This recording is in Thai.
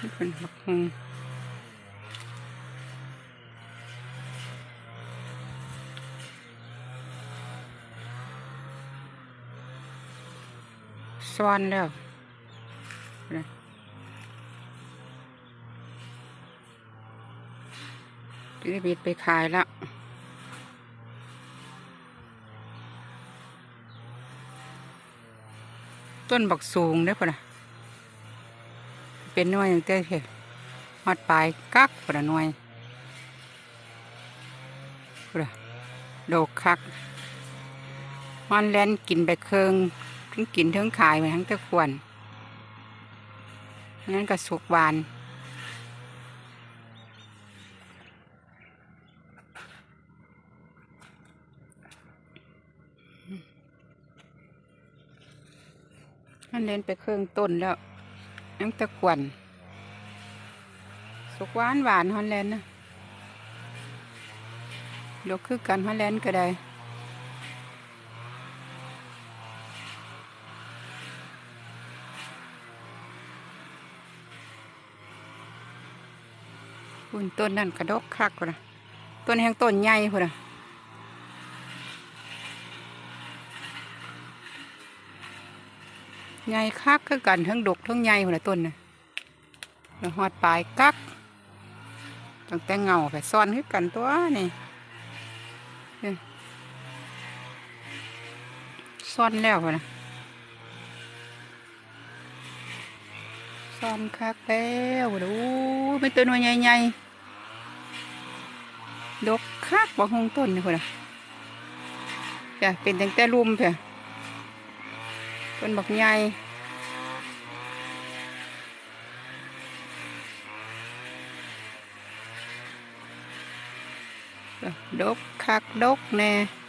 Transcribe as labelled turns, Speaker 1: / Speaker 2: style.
Speaker 1: เป็นบักฮงสวอนแล้วพี่บิดไปขายแล้วต้นบักสูงเด้อพ่นะ เป็นหน่วยอย่างเต้เถอะฮอดปลายกักพ่นน่ะหน่วยพ่นน่ะโดกคักมันแลนกินไปเคืองทั้งกินทั้งขายไปทั้งตะควนนั้นก็สุกหวานมันเล่นไปเครื่องต้นแล้ว ยังตะกวนสุกหวานหวานฮอนแลนนะลูกคือกันฮอนแลนก็ได้ปุ่นต้นนั่นกระดกคักพุ่ะต้นแห่งต้นใหญ่พุ่นนะ ใหญ่คักคือกันทั้งดกทั้งใหญ่หัวต้นน่ะแล้วหอดปลายกักตั้งแต่เงาไปซ่อนคือกันตัวนี่ซ่อนแล้วนะซ่อนคักแล้วดูไม่ตัวหน่วยใหญ่ๆดกคักบ่หงต้นนี่พุ่นนะจ้ะเป็นตั้งแต่รุมเพ่ะ ต้นบักใหญ่ดกคักดกแน่